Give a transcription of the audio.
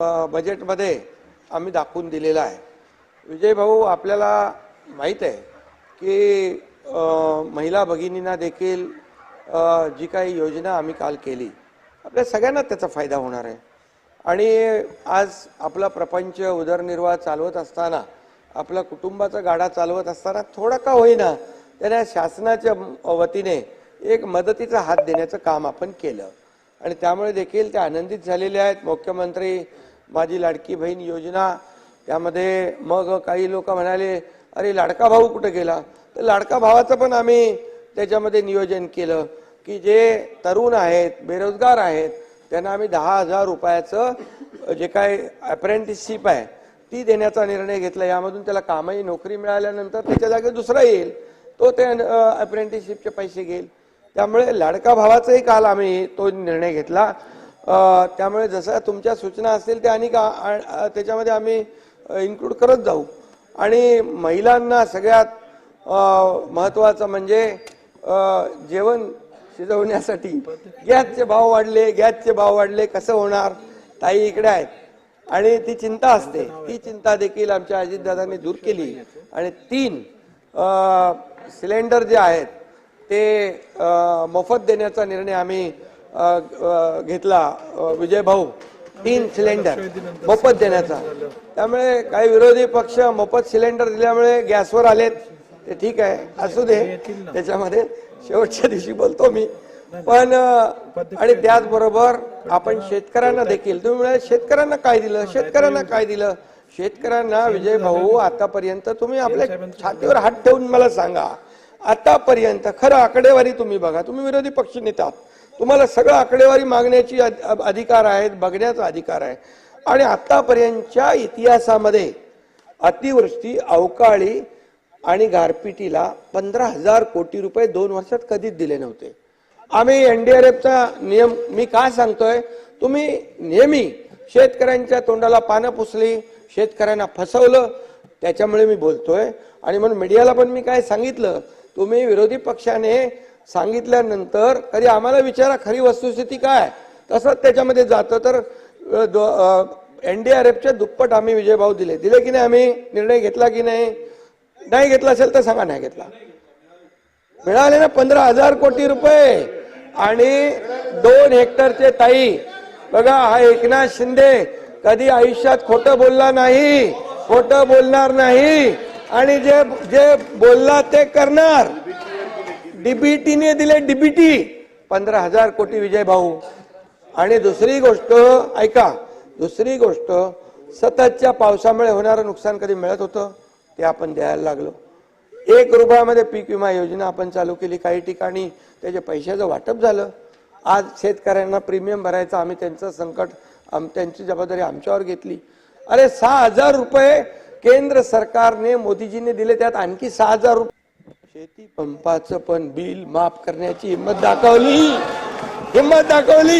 बजेटमध्ये आम्ही दाखवून दिलेला आहे. विजय भाऊ आपल्याला माहीत आहे की महिला भगिनींना देखील जी काही योजना आम्ही काल केली आपल्या सगळ्यांना त्याचा फायदा होणार आहे. आणि आज आपला प्रपंच उदरनिर्वाह चालवत असताना आपला कुटुंबाचा गाडा चालवत असताना थोडा का होईना त्यांना शासनाच्या वतीने एक मदतीचा हात देण्याचं काम आपण केलं. आणि त्यामुळे देखील ते आनंदित झालेले आहेत. मुख्यमंत्री माझी लाडकी बहीण योजना त्यामध्ये मग काही लोक म्हणाले अरे लाडका भाऊ कुठं गेला? तर लाडका भावाचं पण आम्ही त्याच्यामध्ये नियोजन केलं की जे तरुण आहेत बेरोजगार आहेत त्यांना आम्ही दहा हजार रुपयाचं जे काय अप्रेंटिसशिप आहे ती देण्याचा निर्णय घेतला. यामधून त्याला कामही नोकरी मिळाल्यानंतर त्याच्या जागी दुसरा येईल तो ते अप्रेंटिसशिपचे पैसे घेईल. त्यामुळे लाडका भावाचाही काल आम्ही तो निर्णय घेतला. त्यामुळे जसं तुमच्या सूचना असतील त्या आणि का- त्याच्यामध्ये आम्ही इन्क्लूड करत जाऊ. आणि महिलांना सगळ्यात महत्त्वाचं म्हणजे जेवण शिजवण्यासाठी. गॅसचे भाव वाढले गॅसचे भाव वाढले कसं होणार? ताई इकडे आहेत. आणि ती चिंता असते. ती चिंता देखील आमच्या अजितदादांनी दूर केली. आणि तीन सिलेंडर जे आहेत ते मोफत देण्याचा निर्णय आम्ही घेतला विजय भाऊ तीन सिलेंडर मोफत देण्याचा. त्यामुळे काही विरोधी पक्ष मोफत सिलेंडर दिल्यामुळे गॅसवर आलेत. ते ठीक आहे असू दे. त्याच्यामध्ये शेवटच्या दिवशी बोलतो मी. पण आणि त्याचबरोबर आपण शेतकऱ्यांना देखील तुम्ही म्हणाले शेतकऱ्यांना काय दिलं? शेतकऱ्यांना काय दिलं? शेतकऱ्यांना विजय भाऊ आतापर्यंत तुम्ही आपल्या छातीवर हात ठेवून मला सांगा. आतापर्यंत खरं आकडेवारी तुम्ही बघा. तुम्ही विरोधी पक्ष नेता तुम्हाला सगळं आकडेवारी मागण्याची अधिकार आहेत बघण्याचा अधिकार आहे. आणि आत्तापर्यंतच्या इतिहासामध्ये अतिवृष्टी अवकाळी आणि गारपिटीला पंधरा हजार कोटी रुपये दोन वर्षात कधीच दिले नव्हते. आम्ही एनडीआरएफचा नियम मी काय सांगतोय? तुम्ही नेहमी शेतकऱ्यांच्या तोंडाला पानं पुसली शेतकऱ्यांना फसवलं त्याच्यामुळे मी बोलतोय. आणि म्हणून मीडियाला पण मी काय सांगितलं तुम्ही विरोधी पक्षाने सांगितल्यानंतर कधी आम्हाला विचारा खरी वस्तुस्थिती काय? तसंच त्याच्यामध्ये जातं. तर एन डी आर एफच्या दुप्पट आम्ही विजयभाऊ दिले. दिले की नाही आम्ही? निर्णय घेतला की नाही? नाही घेतला असेल तर सांगा नाही घेतला. मिळाले ना पंधरा हजार कोटी रुपये. आणि दोन हेक्टरचे ताई. बघा हा एकनाथ शिंदे कधी आयुष्यात खोटं बोलला नाही. खोटं बोलणार नाही. आणि जे जे बोलला ते करणार. डीबीटीने दिले डीबीटी. पंधरा हजार कोटी विजय भाऊ. आणि दुसरी गोष्ट ऐका दुसरी गोष्ट सततच्या पावसामुळे होणारं नुकसान कधी मिळत होतं? ते आपण द्यायला लागलो. एक रुपयामध्ये पीक विमा योजना आपण चालू केली काही ठिकाणी. त्याच्या पैशाचं वाटप झालं. आज शेतकऱ्यांना प्रीमियम भरायचं आम्ही त्यांचं संकट आम त्यांची जबाबदारी आमच्यावर घेतली. अरे सहा हजार रुपये केंद्र सरकारने मोदीजीने दिले त्यात आणखी सहा हजार रुपये शेती पंपाचं पण बिल माफ करण्याची हिंमत दाखवली. हिंमत दाखवली.